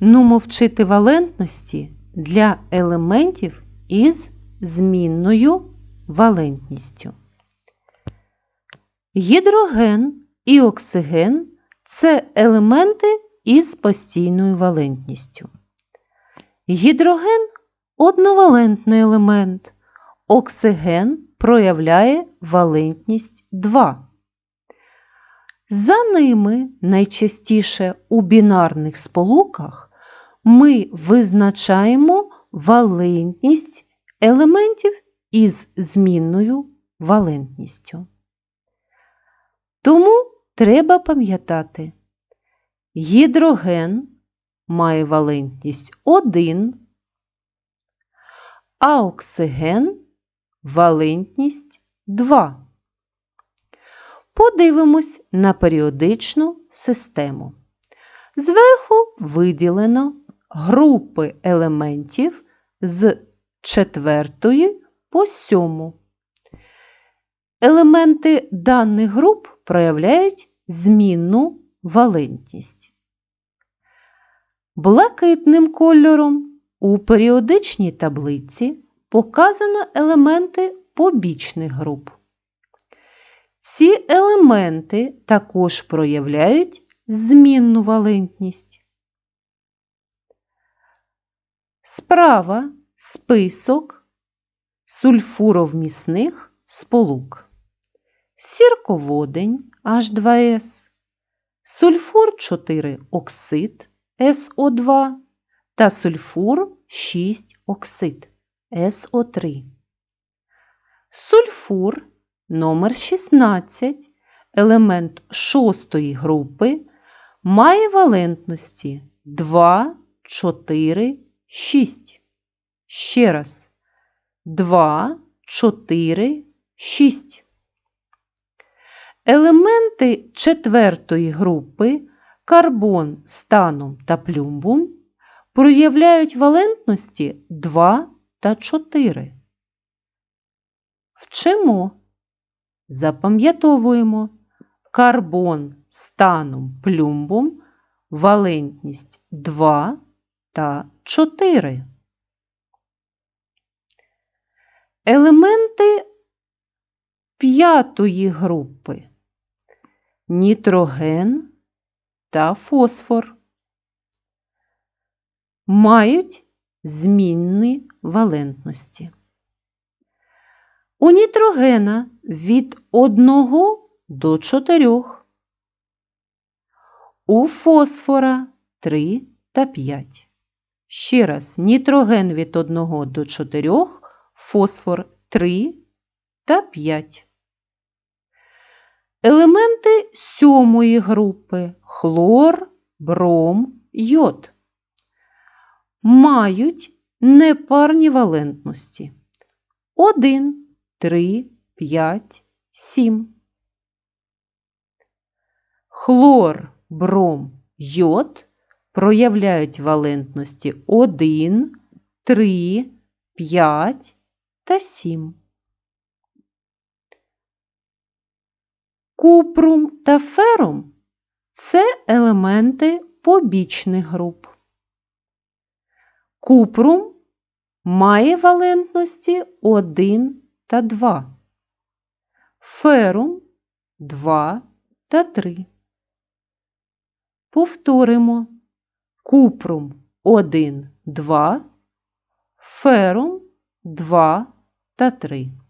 Нумо вчити валентності для елементів із змінною валентністю. Гідроген і оксиген це елементи із постійною валентністю. Гідроген одновалентний елемент, оксиген проявляє валентність 2. За ними найчастіше у бінарних сполуках ми визначаємо валентність елементів із змінною валентністю. Тому треба пам'ятати, гідроген має валентність 1, а оксиген валентність 2. Подивимось на періодичну систему. Зверху виділено групи елементів з четвертої по сьому. Елементи даних груп проявляють змінну валентність. Блакитним кольором у періодичній таблиці показано елементи побічних груп. Ці елементи також проявляють змінну валентність. Справа список сульфуровмісних сполук. Сірководень H2S, сульфур 4 оксид СО2 та сульфур 6 оксид СО3. Сульфур номер 16 елемент шостої групи має валентності 2, 4, 6. Ще раз 2, 4, 6. Елементи четвертої групи карбон, станом та плюмбум проявляють валентності 2 та 4. Вчимо, запам'ятовуємо карбон, станом, плюмбум, валентність 2 та 4. Елементи п'ятої групи нітроген та фосфор мають змінні валентності. У нітрогена від 1 до 4, у фосфора 3 та 5. Ще раз, нітроген від 1 до 4, фосфор 3 та 5. Елементи сьомої групи хлор, бром, йод мають непарні валентності 1, 3, 5, 7. Хлор, бром, йод проявляють валентності 1, 3, 5 та 7. Купрум та ферум це елементи побічних груп. Купрум має валентності 1 та 2, ферум 2 та 3. Повторимо купрум 1, 2, ферум 2 та 3.